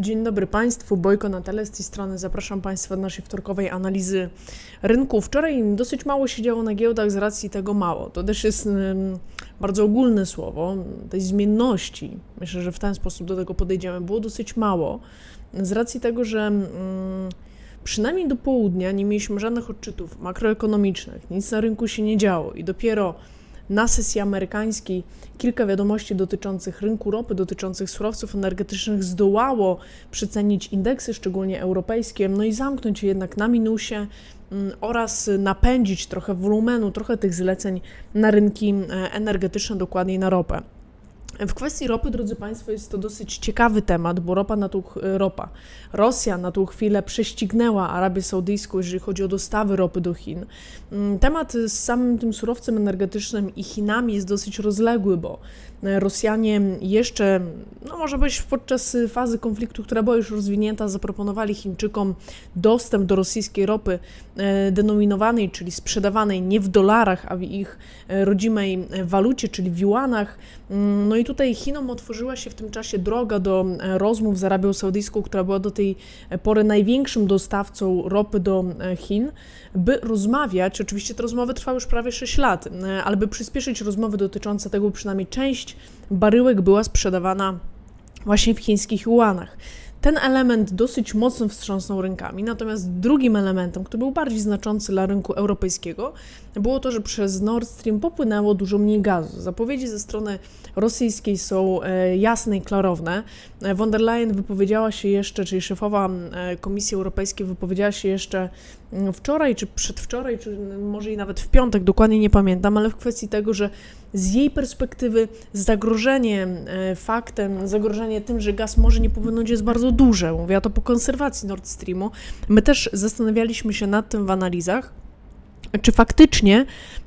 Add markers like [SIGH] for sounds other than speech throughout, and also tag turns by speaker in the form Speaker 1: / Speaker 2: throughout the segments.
Speaker 1: Dzień dobry Państwu, Bojko Natale z tej strony. Zapraszam Państwa do naszej wtorkowej analizy rynku. Wczoraj dosyć mało się działo na giełdach z racji tego mało. To też jest bardzo ogólne słowo, tej zmienności. Myślę, że w ten sposób do tego podejdziemy. Było dosyć mało z racji tego, że przynajmniej do południa nie mieliśmy żadnych odczytów makroekonomicznych, nic na rynku się nie działo i dopiero na sesji amerykańskiej kilka wiadomości dotyczących rynku ropy, dotyczących surowców energetycznych zdołało przycenić indeksy, szczególnie europejskie, no i zamknąć je jednak na minusie mm, oraz napędzić trochę wolumenu, trochę tych zleceń na rynki e, energetyczne, dokładniej na ropę. W kwestii ropy, drodzy Państwo, jest to dosyć ciekawy temat, bo ropa na tą, ropa. Rosja na tą chwilę prześcignęła Arabię Saudyjską, jeżeli chodzi o dostawy ropy do Chin. Mm, temat z samym tym surowcem energetycznym i Chinami jest dosyć rozległy, bo Rosjanie jeszcze, no może być podczas fazy konfliktu, która była już rozwinięta, zaproponowali Chińczykom dostęp do rosyjskiej ropy e, denominowanej, czyli sprzedawanej nie w dolarach, a w ich e, rodzimej walucie, czyli w juanach. Mm, no i tutaj Chinom otworzyła się w tym czasie droga do e, rozmów z Arabią Saudyjską, która była do tej pory największym dostawcą ropy do Chin, by rozmawiać. Oczywiście te rozmowy trwały już prawie 6 lat, ale by przyspieszyć rozmowy dotyczące tego, przynajmniej część baryłek była sprzedawana właśnie w chińskich juanach. Ten element dosyć mocno wstrząsnął rynkami, natomiast drugim elementem, który był bardziej znaczący dla rynku europejskiego, było to, że przez Nord Stream popłynęło dużo mniej gazu. Zapowiedzi ze strony rosyjskiej są e, jasne i klarowne. E, von der Leyen wypowiedziała się jeszcze, czyli szefowa e, Komisji Europejskiej wypowiedziała się jeszcze wczoraj, czy przedwczoraj, czy może i nawet w piątek, dokładnie nie pamiętam, ale w kwestii tego, że z jej perspektywy zagrożenie faktem, zagrożenie tym, że gaz może nie popłynąć jest bardzo duże. Mówiła to po konserwacji Nord Streamu. My też zastanawialiśmy się nad tym w analizach czy faktycznie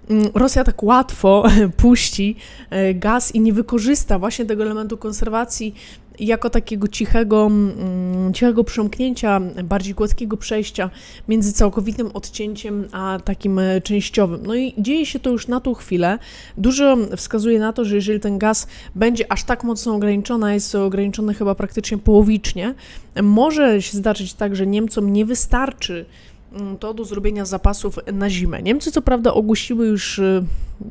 Speaker 1: mm, Rosja tak łatwo [LAUGHS] puści e, gaz i nie wykorzysta właśnie tego elementu konserwacji jako takiego cichego, mm, cichego przemknięcia, bardziej gładkiego przejścia między całkowitym odcięciem a takim e, częściowym. No i dzieje się to już na tą chwilę. Dużo wskazuje na to, że jeżeli ten gaz będzie aż tak mocno ograniczony, a jest ograniczony chyba praktycznie połowicznie, może się zdarzyć tak, że Niemcom nie wystarczy to do zrobienia zapasów na zimę. Niemcy co prawda ogłosiły już, y,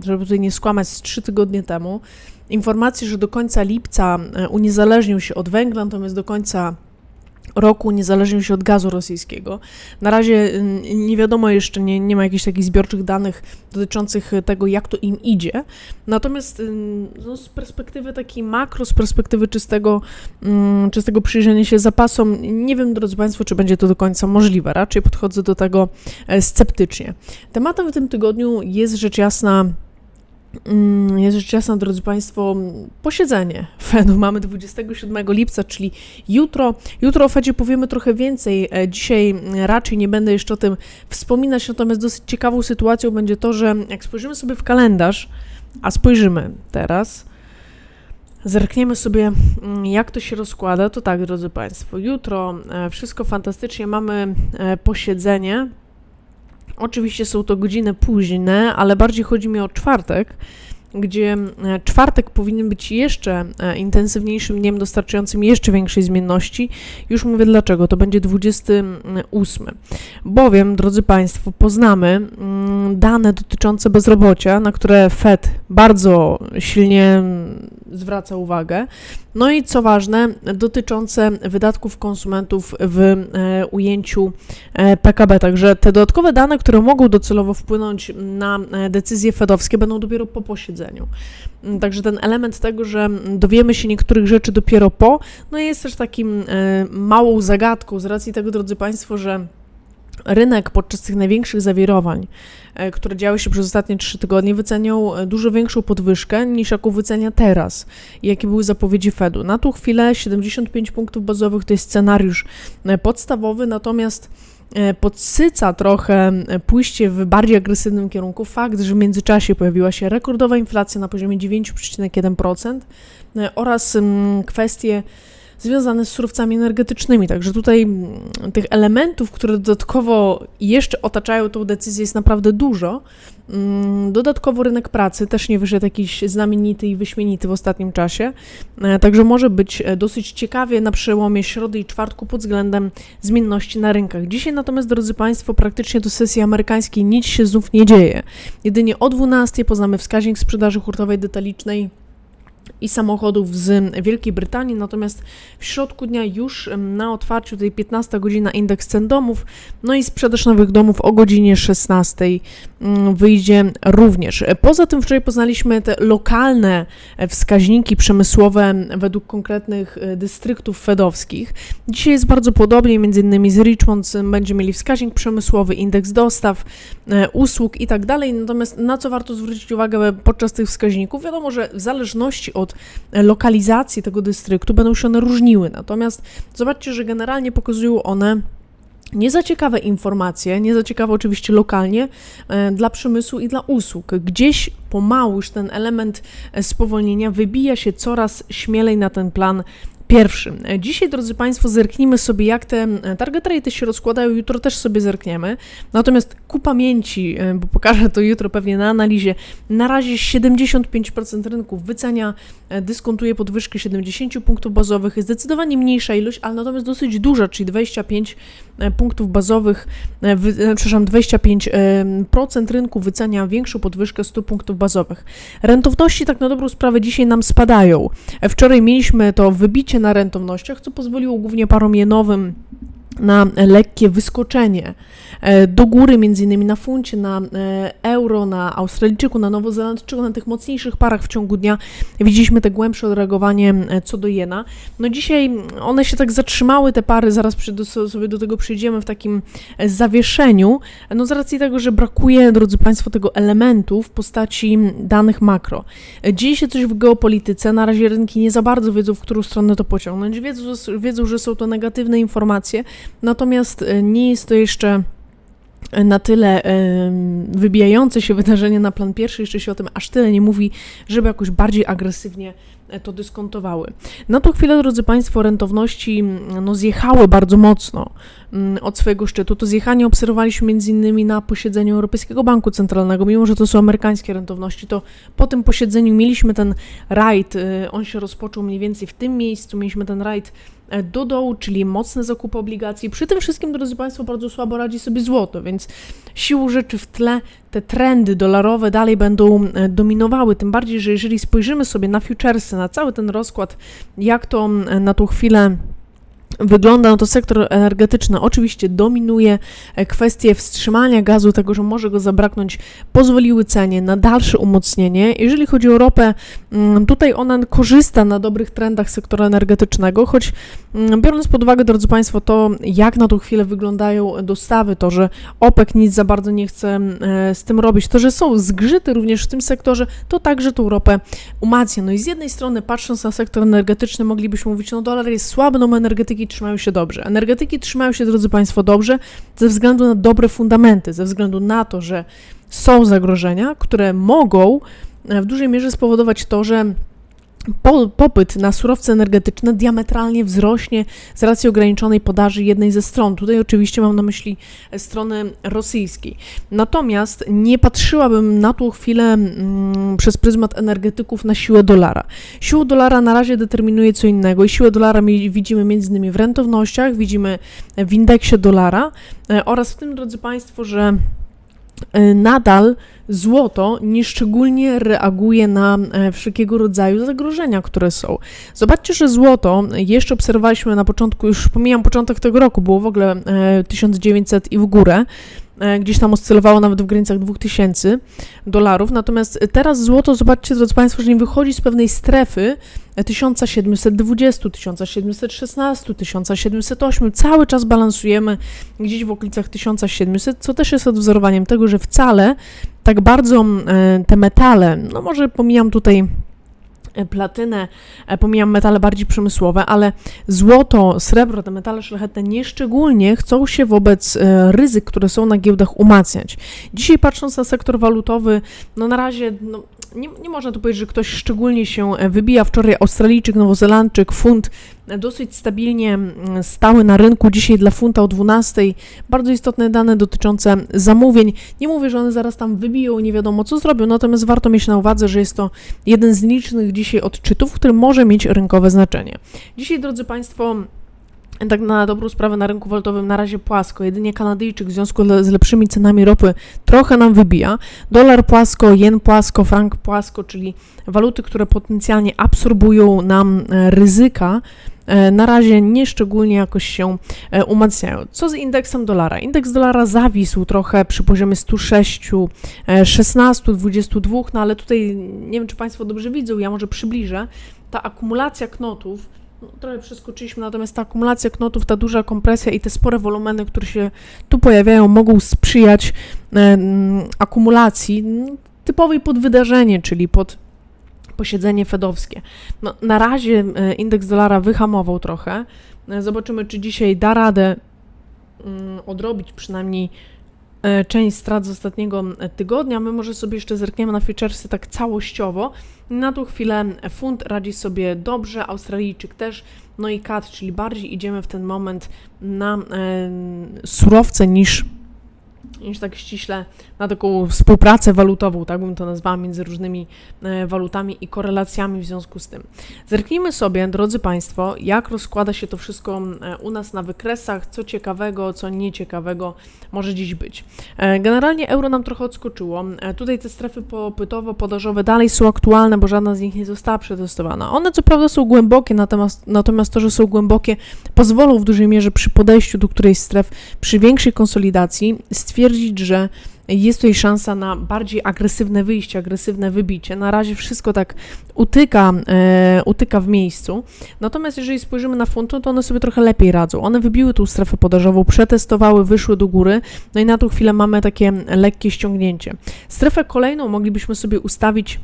Speaker 1: żeby tutaj nie skłamać, z trzy tygodnie temu informację, że do końca lipca y, uniezależnią się od węgla, natomiast do końca roku niezależnią się od gazu rosyjskiego. Na razie y, nie wiadomo jeszcze, nie, nie ma jakichś takich zbiorczych danych dotyczących tego, jak to im idzie. Natomiast y, no, z perspektywy takiej makro, z perspektywy czystego, um, czystego przyjrzenia się zapasom, nie wiem, drodzy Państwo, czy będzie to do końca możliwe. Raczej podchodzę do tego e, sceptycznie. Tematem w tym tygodniu jest rzecz jasna Mm, jest rzecz jasna, drodzy Państwo, posiedzenie Fedu. Mamy 27 lipca, czyli jutro. Jutro o Fedzie powiemy trochę więcej. E, dzisiaj raczej nie będę jeszcze o tym wspominać, natomiast dosyć ciekawą sytuacją będzie to, że jak spojrzymy sobie w kalendarz, a spojrzymy teraz, zerkniemy sobie, mm, jak to się rozkłada, to tak, drodzy Państwo, jutro e, wszystko fantastycznie, mamy e, posiedzenie Oczywiście są to godziny późne, ale bardziej chodzi mi o czwartek, gdzie e, czwartek powinien być jeszcze e, intensywniejszym dniem dostarczającym jeszcze większej zmienności. Już mówię dlaczego, to będzie 28. Bowiem, drodzy Państwo, poznamy mm, dane dotyczące bezrobocia, na które Fed bardzo silnie zwraca uwagę. No i co ważne, dotyczące wydatków konsumentów w e, ujęciu e, PKB. Także te dodatkowe dane, które mogą docelowo wpłynąć na e, decyzje fedowskie, będą dopiero po posiedzeniu. Mm, także ten element tego, że dowiemy się niektórych rzeczy dopiero po, no jest też takim małą zagadką z racji tego, drodzy Państwo, że rynek podczas tych największych zawirowań, e, które działy się przez ostatnie trzy tygodnie, wyceniał e, dużo większą podwyżkę niż jaką wycenia teraz jakie były zapowiedzi Fedu. Na tą chwilę 75 punktów bazowych to jest scenariusz e, podstawowy, natomiast podsyca trochę pójście w bardziej agresywnym kierunku fakt, że w międzyczasie pojawiła się rekordowa inflacja na poziomie 9,1% oraz kwestie związane z surowcami energetycznymi. Także tutaj mm, tych elementów, które dodatkowo jeszcze otaczają tą decyzję, jest naprawdę dużo. Mm, dodatkowo rynek pracy też nie wyszedł jakiś znamienity i wyśmienity w ostatnim czasie, e, także może być e, dosyć ciekawie na przełomie środy i czwartku pod względem zmienności na rynkach. Dzisiaj natomiast, drodzy Państwo, praktycznie do sesji amerykańskiej nic się znów nie dzieje. Jedynie o 12 poznamy wskaźnik sprzedaży hurtowej detalicznej i samochodów z Wielkiej Brytanii, natomiast w środku dnia już na otwarciu tej 15 godzina indeks cen domów, no i sprzedaż nowych domów o godzinie 16 mm, wyjdzie również. Poza tym wczoraj poznaliśmy te lokalne wskaźniki przemysłowe według konkretnych e, dystryktów fedowskich. Dzisiaj jest bardzo podobnie, między innymi z Richmond będziemy mieli wskaźnik przemysłowy, indeks dostaw, e, usług i tak dalej, natomiast na co warto zwrócić uwagę podczas tych wskaźników? Wiadomo, że w zależności od lokalizacji tego dystryktu będą się one różniły. Natomiast zobaczcie, że generalnie pokazują one nie za ciekawe informacje, nie za ciekawe oczywiście lokalnie e, dla przemysłu i dla usług. Gdzieś pomału już ten element e, spowolnienia wybija się coraz śmielej na ten plan pierwszy. Dzisiaj, drodzy Państwo, zerknijmy sobie, jak te target rate się rozkładają. Jutro też sobie zerkniemy. Natomiast ku pamięci, e, bo pokażę to jutro pewnie na analizie, na razie 75% rynków wycenia, e, dyskontuje podwyżkę 70 punktów bazowych. Zdecydowanie mniejsza ilość, ale natomiast dosyć duża, czyli 25 e, punktów bazowych, przepraszam, 25% rynku wycenia większą podwyżkę 100 punktów bazowych. Rentowności tak na dobrą sprawę dzisiaj nam spadają. Wczoraj mieliśmy to wybicie na rentownościach, co pozwoliło głównie paromienowym na lekkie wyskoczenie. E, do góry, między innymi na funcie, na e, euro, na Australijczyku, na Nowozelandczyku, na tych mocniejszych parach w ciągu dnia widzieliśmy te głębsze odreagowanie e, co do jena. No dzisiaj one się tak zatrzymały, te pary, zaraz sobie do tego przejdziemy w takim zawieszeniu, no z racji tego, że brakuje, drodzy Państwo, tego elementu w postaci danych makro. Dzieje się coś w geopolityce, na razie rynki nie za bardzo wiedzą, w którą stronę to pociągnąć, wiedzą, wiedzą że są to negatywne informacje, Natomiast e, nie jest to jeszcze e, na tyle wybijające się wydarzenie na plan pierwszy, jeszcze się o tym aż tyle nie mówi, żeby jakoś bardziej agresywnie e, to dyskontowały. Na tą chwilę, drodzy Państwo, rentowności no, zjechały bardzo mocno od swojego szczytu. To zjechanie obserwowaliśmy innymi na posiedzeniu Europejskiego Banku Centralnego, mimo że to są amerykańskie rentowności, to po tym posiedzeniu mieliśmy ten rajd, on się rozpoczął mniej więcej w tym miejscu, mieliśmy ten rajd E, do dołu, czyli mocne zakupy obligacji. Przy tym wszystkim, drodzy Państwo, bardzo słabo radzi sobie złoto, więc siłą rzeczy w tle te trendy dolarowe dalej będą e, dominowały. Tym bardziej, że jeżeli spojrzymy sobie na futuresy, na cały ten rozkład, jak to na tą chwilę wygląda, no to sektor energetyczny oczywiście dominuje. E, kwestie wstrzymania gazu, tego, że może go zabraknąć, pozwoliły cenie na dalsze umocnienie. Jeżeli chodzi o ropę, mm, tutaj ona korzysta na dobrych trendach sektora energetycznego, choć mm, biorąc pod uwagę, drodzy Państwo, to jak na tą chwilę wyglądają dostawy, to, że OPEC nic za bardzo nie chce e, z tym robić, to, że są zgrzyty również w tym sektorze, to także tą ropę umacnia. No i z jednej strony, patrząc na sektor energetyczny, moglibyśmy mówić, no dolar jest słaby, no energetyki trzymają się dobrze. Energetyki trzymają się, drodzy Państwo, dobrze ze względu na dobre fundamenty, ze względu na to, że są zagrożenia, które mogą w dużej mierze spowodować to, że po, popyt na surowce energetyczne diametralnie wzrośnie z racji ograniczonej podaży jednej ze stron. Tutaj oczywiście mam na myśli strony rosyjskiej. Natomiast nie patrzyłabym na tą chwilę mm, przez pryzmat energetyków na siłę dolara. Siłę dolara na razie determinuje co innego i siłę dolara widzimy między innymi w rentownościach, widzimy w indeksie dolara e, oraz w tym, drodzy Państwo, że e, nadal złoto nieszczególnie reaguje na e, wszelkiego rodzaju zagrożenia, które są. Zobaczcie, że złoto jeszcze obserwowaliśmy na początku, już pomijam początek tego roku, było w ogóle 1900 e, i w górę, e, gdzieś tam oscylowało nawet w granicach 2000 dolarów. Natomiast teraz złoto, zobaczcie, drodzy Państwo, że nie wychodzi z pewnej strefy 1720, 1716, 1708. Cały czas balansujemy gdzieś w okolicach 1700, co też jest odwzorowaniem tego, że wcale tak bardzo e, te metale, no może pomijam tutaj e, platynę, e, pomijam metale bardziej przemysłowe, ale złoto, srebro, te metale szlachetne nieszczególnie chcą się wobec ryzyk, które są na giełdach umacniać. Dzisiaj patrząc na sektor walutowy, no na razie no, nie, nie można tu powiedzieć, że ktoś szczególnie się e, wybija. Wczoraj Australijczyk, Nowozelandczyk, funt e, dosyć stabilnie stały na rynku. Dzisiaj dla funta o 12. Bardzo istotne dane dotyczące zamówień. Nie mówię, że one zaraz tam wybiją, nie wiadomo co zrobią, natomiast warto mieć na uwadze, że jest to jeden z licznych dzisiaj odczytów, który może mieć rynkowe znaczenie. Dzisiaj, drodzy Państwo, tak na dobrą sprawę na rynku walutowym na razie płasko. Jedynie Kanadyjczyk w związku z lepszymi cenami ropy trochę nam wybija. Dolar płasko, jen płasko, frank płasko, czyli waluty, które potencjalnie absorbują nam e, ryzyka. e, Na razie nie szczególnie jakoś się e, umacniają. Co z indeksem dolara? Indeks dolara zawisł trochę przy poziomie 106, e, 16, 22, no ale tutaj nie wiem, czy Państwo dobrze widzą, ja może przybliżę. Ta akumulacja knotów no, trochę przeskoczyliśmy, natomiast ta akumulacja knotów, ta duża kompresja i te spore wolumeny, które się tu pojawiają, mogą sprzyjać e, akumulacji typowej pod wydarzenie, czyli pod posiedzenie fedowskie. No, na razie e, indeks dolara wyhamował trochę. E, Zobaczymy, czy dzisiaj da radę mm, odrobić przynajmniej część strat z ostatniego e, tygodnia. My może sobie jeszcze zerkniemy na futuresy tak całościowo. Na tą chwilę funt radzi sobie dobrze, Australijczyk też, no i kat, czyli bardziej idziemy w ten moment na e, surowce niż, niż tak ściśle na taką współpracę walutową, tak bym to nazwała, między różnymi e, walutami i korelacjami w związku z tym. Zerknijmy sobie, drodzy Państwo, jak rozkłada się to wszystko e, u nas na wykresach, co ciekawego, co nieciekawego może dziś być. E, Generalnie euro nam trochę odskoczyło. Tutaj te strefy popytowo-podażowe dalej są aktualne, bo żadna z nich nie została przetestowana. One co prawda są głębokie, natomiast, natomiast to, że są głębokie, pozwolą w dużej mierze przy podejściu do którejś stref, przy większej konsolidacji, stwierdzić, że jest tutaj szansa na bardziej agresywne wyjście, agresywne wybicie. Na razie wszystko tak utyka, e, utyka w miejscu. Natomiast jeżeli spojrzymy na funty, to one sobie trochę lepiej radzą. One wybiły tą strefę podażową, przetestowały, wyszły do góry, no i na tą chwilę mamy takie lekkie ściągnięcie. Strefę kolejną moglibyśmy sobie ustawić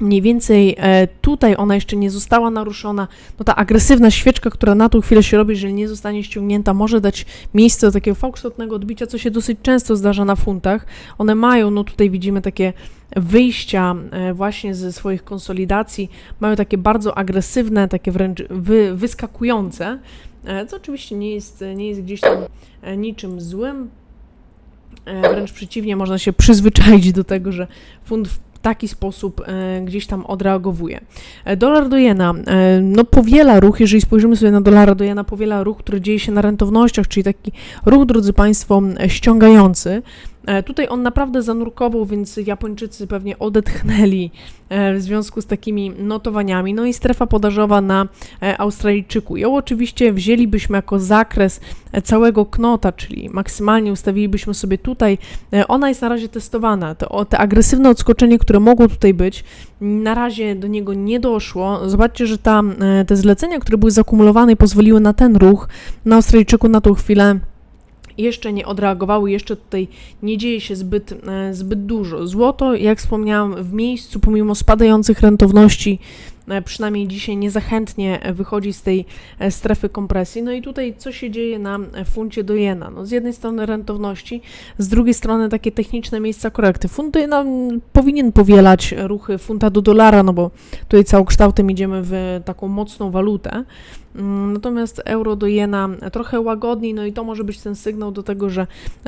Speaker 1: mniej więcej e, tutaj ona jeszcze nie została naruszona. No ta agresywna świeczka, która na tą chwilę się robi, jeżeli nie zostanie ściągnięta, może dać miejsce do takiego fałksztotnego odbicia, co się dosyć często zdarza na funtach. One mają, no tutaj widzimy takie wyjścia e, właśnie ze swoich konsolidacji, mają takie bardzo agresywne, takie wręcz wy, wyskakujące, e, co oczywiście nie jest, nie jest gdzieś tam niczym złym. Wręcz przeciwnie, można się przyzwyczaić do tego, że funt w taki sposób e, gdzieś tam odreagowuje. E, dolar do jena, e, no powiela ruch, jeżeli spojrzymy sobie na dolara do jena, powiela ruch, który dzieje się na rentownościach, czyli taki ruch, drodzy Państwo, ściągający. E, Tutaj on naprawdę zanurkował, więc Japończycy pewnie odetchnęli e, w związku z takimi notowaniami. No i strefa podażowa na e, Australijczyku. Ją oczywiście wzięlibyśmy jako zakres całego knota, czyli maksymalnie ustawilibyśmy sobie tutaj. Ona jest na razie testowana. To, te agresywne odskoczenie, które mogło tutaj być, na razie do niego nie doszło. Zobaczcie, że ta, e, te zlecenia, które były zakumulowane pozwoliły na ten ruch na Australijczyku na tą chwilę jeszcze nie odreagowały, jeszcze tutaj nie dzieje się zbyt, e, zbyt dużo. Złoto, jak wspomniałam, w miejscu, pomimo spadających rentowności, przynajmniej dzisiaj niezachętnie e, wychodzi z tej e, strefy kompresji. No i tutaj co się dzieje na e, funcie do jena? No z jednej strony rentowności, z drugiej strony takie techniczne miejsca korekty. Funt do jena powinien powielać ruchy funta do dolara, no bo tutaj całokształtem idziemy w taką mocną walutę. Mm, Natomiast euro do jena trochę łagodniej, no i to może być ten sygnał do tego, że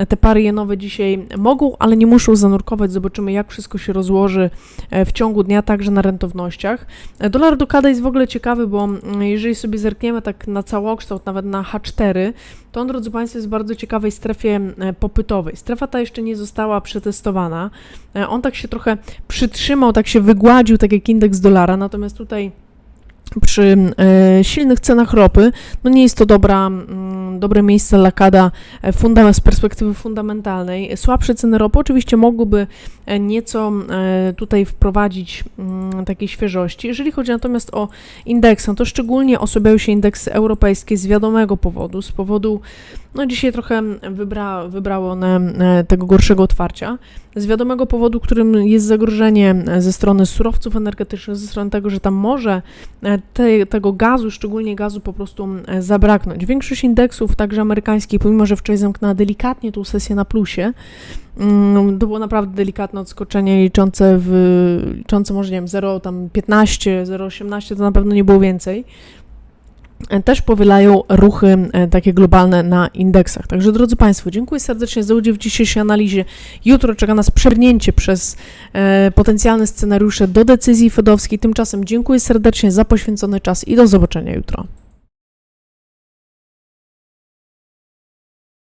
Speaker 1: te pary jenowe dzisiaj mogą, ale nie muszą zanurkować. Zobaczymy, jak wszystko się rozłoży e, w ciągu dnia, także na rentownościach. Dolar do jest w ogóle ciekawy, bo mm, jeżeli sobie zerkniemy tak na całokształt, nawet na H4, to on, drodzy Państwo, jest w bardzo ciekawej strefie e, popytowej. Strefa ta jeszcze nie została przetestowana. E, On tak się trochę przytrzymał, tak się wygładził, tak jak indeks dolara, natomiast tutaj przy e, silnych cenach ropy, no nie jest to dobra, mm, dobre miejsce dla kada e, z perspektywy fundamentalnej. Słabsze ceny ropy oczywiście mogłyby e, nieco tutaj wprowadzić mm, takiej świeżości. Jeżeli chodzi natomiast o indeksy, no to szczególnie osłabiają się indeksy europejskie z wiadomego powodu, z powodu, no dzisiaj trochę wybra, wybrały one tego gorszego otwarcia, z wiadomego powodu, którym jest zagrożenie ze strony surowców energetycznych, ze strony tego, że tam może te, tego gazu, szczególnie gazu, po prostu e, zabraknąć. Większość indeksów, także amerykańskich, pomimo że wczoraj zamknęła delikatnie tą sesję na plusie, mm, to było naprawdę delikatne odskoczenie liczące, w, liczące może nie wiem 0, tam 15, 0,18 to na pewno nie było więcej. Też powielają ruchy e, takie globalne na indeksach. Także drodzy Państwo, dziękuję serdecznie za udział w dzisiejszej analizie. Jutro czeka nas przebrnięcie przez e, potencjalne scenariusze do decyzji fedowskiej. Tymczasem dziękuję serdecznie za poświęcony czas i do zobaczenia jutro.